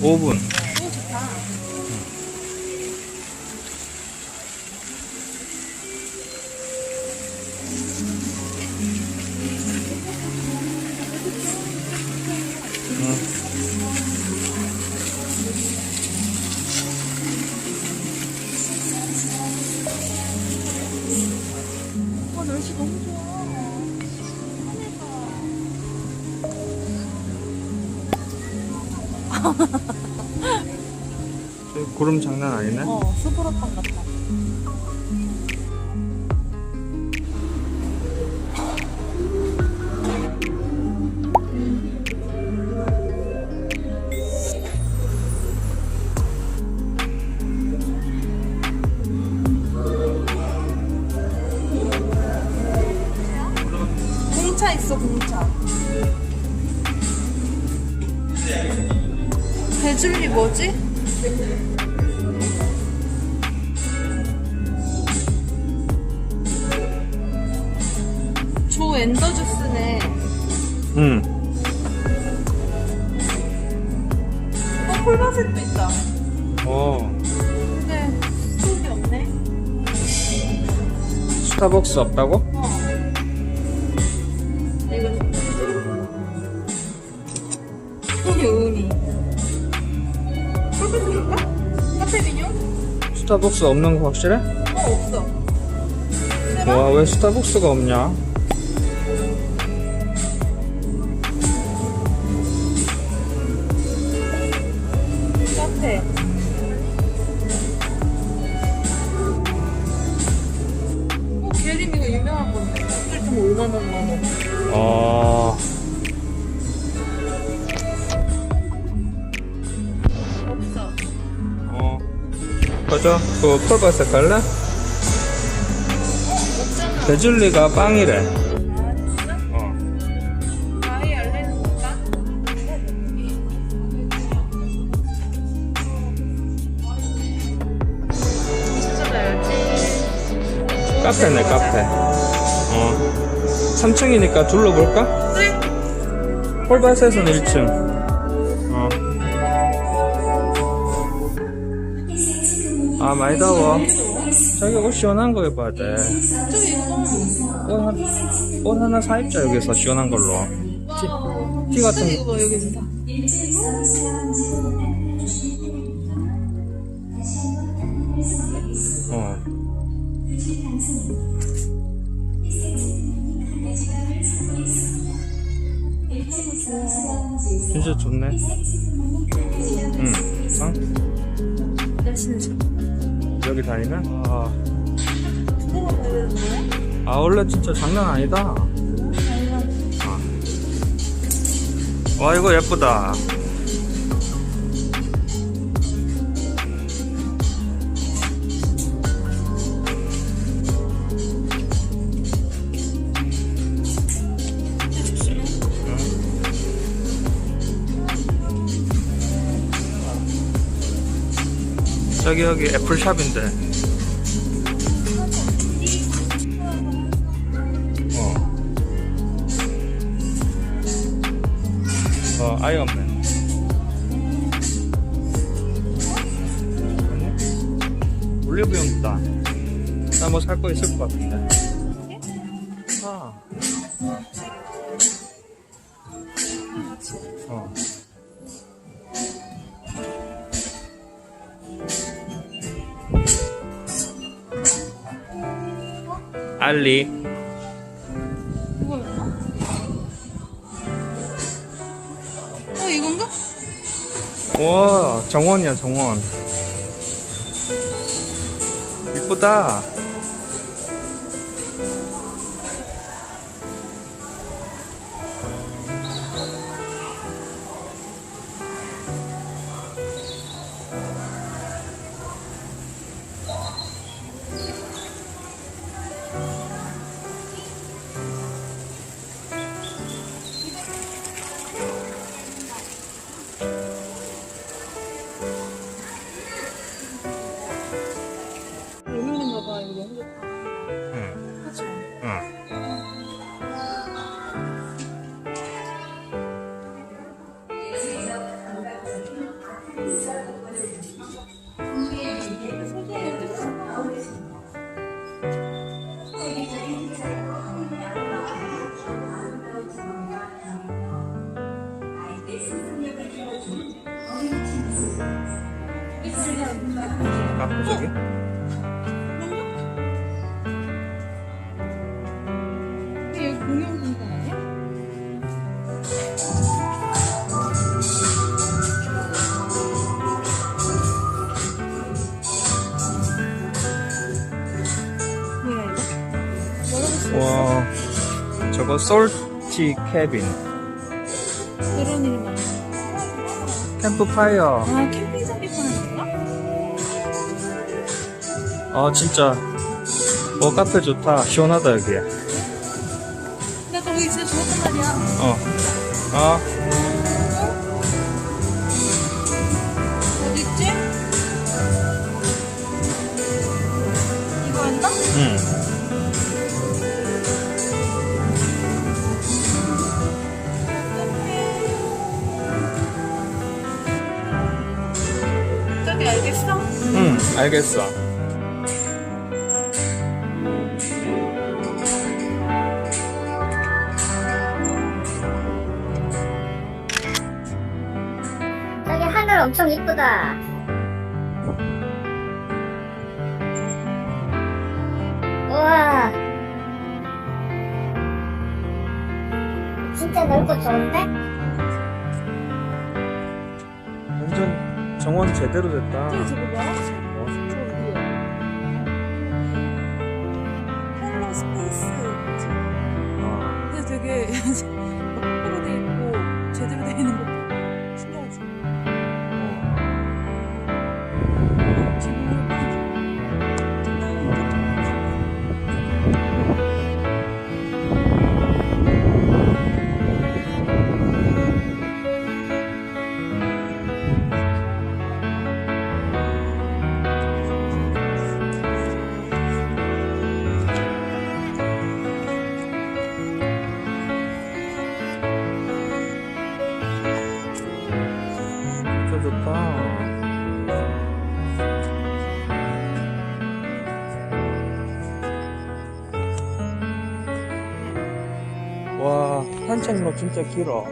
5분. 구름 장난 아니네? 어 수브라빵 같다. 배줄리 뭐지? 조 엔더 주스네. 응. 어, 콜바셋도 있다. 어. 근데 수업이 없네. 스타벅스 없다고? 어. 스타벅스 없는 거 확실해? 어 없어. 와, 왜 스타벅스가 없냐? 카페. 어, 게림 이거 유명한 건데. 1.5만 원만 원. 어. 없 맞아. 그 콜바스 갈래? 베줄리가 빵이래. 어. 카페네, 카페. 어. 3층이니까 둘러볼까? 그래? 홀바스에서는 1층. 아, 많이 더워. 자기 옷 시원한 거 입어야 돼. 저기. 옷, 한, 옷 하나 사 입자, 여기서 시원한 걸로. 와. 티 같은 봐, 여기 있다. 어. 진짜 좋네. 응. 어? 날씨는 좋아. 여기 다니면? 아, 거야? 아 원래 진짜 장난 아니다. 아니면 와, 이거 예쁘다. 저기 여기 애플샵인데. 어. 어, 아이언맨. 아니? 올리브영 있다. 나뭐 살 거 있을 것 같은데. 아. 알리. 이거였나? 어, 이건가? 와, 정원이야, 정원. 이쁘다. 아, 저기? 근데 여기 공용 공간 아니야? 뭐야 이거? 와, 저거 솔티 캐빈. 그런 일만. 캠프파이어 아 캠핑 장비 파는 건가? 아 진짜 어 카페 좋다 시원하다 여기 나 거기 진짜 좋았단 말이야. 어 아, 어디 있지? 이거였나? 응. 알겠어. 저기 하늘 엄청 이쁘다. 우와. 진짜 넓고 좋은데? 완전 정원 제대로 됐다. 저거 뭐야? 스페이스 뭐지? 어, 근데 되게 옆으로 돼 있고 제대로 돼 있는 것도 좋다. 와, 산책로 진짜 길어.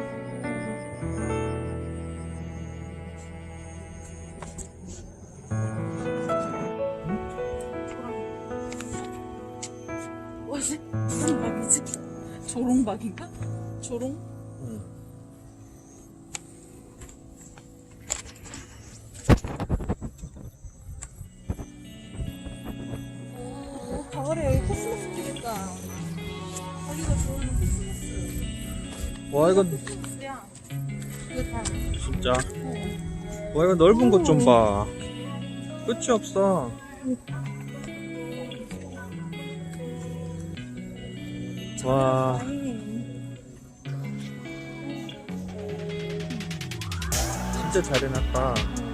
박이지? 조롱박인가? 조롱? 가을에 여기 코스모스 피겠다. 자기가 좋아하는 코스모스. 와, 이건 코스모스야. 이거 다. 진짜. 와, 이거 넓은 것좀 봐. 끝이 없어. 와, 진짜 잘 해놨다.